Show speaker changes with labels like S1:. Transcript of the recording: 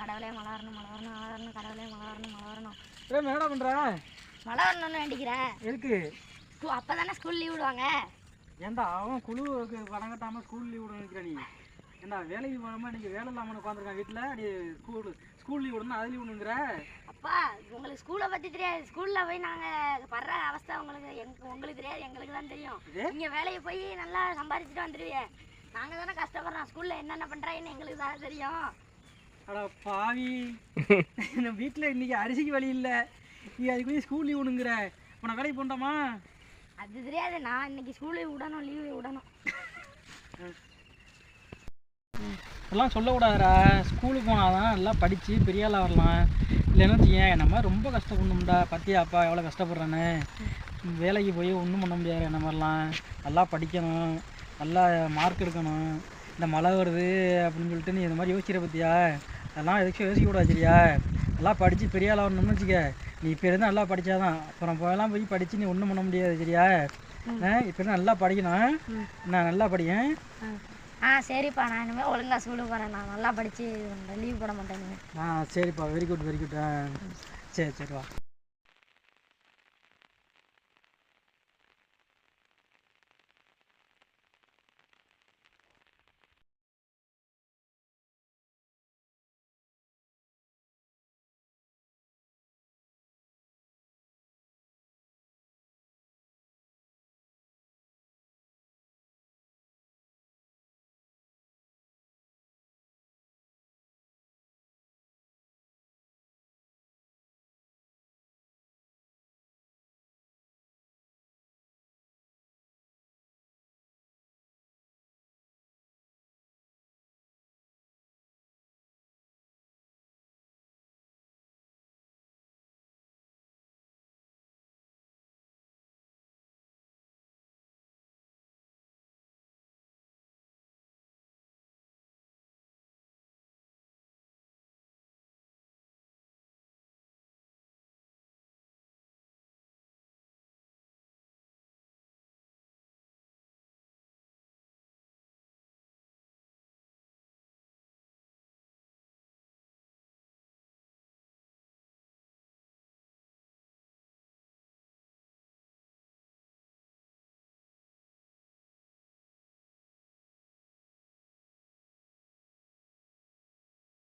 S1: கடவுளே மழை வரணும் மழை வரணும் மழை வரணும் கடவுளே மழை வரணும் மழை வரணும்
S2: ஏ என்னடா பண்ணுற
S1: மழை வரணும்னு வேண்டிக்கிறேன்
S2: எதுக்கு?
S1: அப்போ தானே ஸ்கூல் லீவ் விடுவாங்க.
S2: ஏன்டா அவன் குழுவுக்கு பணம் கட்டாமல் ஸ்கூல் லீவ் விட நிற்கிற நீ? ஏன்டா வேலைக்கு போகாமல் இன்னைக்கு வேலை இல்லாமல் உட்காந்துருக்கான் வீட்டில் நீ ஸ்கூல் ஸ்கூல் லீவ் விடணும் அது லீவ் விடுங்கிற
S1: அப்பா உங்களுக்கு ஸ்கூலை பற்றி தெரியாது. ஸ்கூலில் போய் நாங்கள் படுற அவஸ்தை உங்களுக்கு எங்க உங்களுக்கு தெரியாது. எங்களுக்கு தான் தெரியும்? நீங்கள் வேலையை போய் நல்லா சம்பாதிச்சுட்டு வந்துடுவீங்க நாங்கள் தானே கஷ்டப்படுறோம். ஸ்கூலில் என்னென்ன பண்ணுறாங்கன்னு எங்களுக்கு தான் தெரியும்.
S2: அட பாவி. நம்ம வீட்டில் இன்னைக்கு அரிசிக்கு வழி இல்லை. நீ அதுக்கு போய் ஸ்கூல் லீவ் விடுங்கிற இப்போ நான் வேலைக்கு போகண்டாமா
S1: அது தெரியாது. நான் இன்னைக்கு ஸ்கூல் லீவ் விடணும் லீவு விடணும்.
S2: இதெல்லாம் சொல்லக்கூடாதுடா. ஸ்கூலுக்கு போனால் தான் நல்லா படித்து பெரிய ஆளாக வரலாம். இல்லைன்னு வச்சுக்கேன் நம்ம ரொம்ப கஷ்டப்படணும்டா. பத்தியா அப்பா எவ்வளோ கஷ்டப்படுறேன்னு வேலைக்கு போய் ஒன்றும் பண்ண முடியாது என்ன மாதிரிலாம். நல்லா படிக்கணும். நல்லா மார்க் எடுக்கணும். இந்த மழை வருது அப்படின்னு சொல்லிட்டு நீ இந்த மாதிரி யோசிக்கிற பத்தியா? அதெல்லாம் எதுக்கும் யோசிக்க சரியா? நல்லா படித்து பெரிய ஆளாக வரணும்னு வச்சுக்க. நீ இப்போ இருந்து நல்லா படித்தாதான் அப்புறம் போயெல்லாம் போய் படித்து நீ ஒன்றும் பண்ண முடியாது சரியா? இப்போ நல்லா படிக்கணும். நான் நல்லா படியேன்
S1: ஆ. சரிப்பா. நான் இனிமேல் ஒழுங்காக ஸ்கூலுக்கு போகிறேன் நான் நல்லா படித்து லீவ் போட மாட்டேன்.
S2: ஆ சரிப்பா. வெரி குட் வெரி குட் ஆ. சரி சரி வா.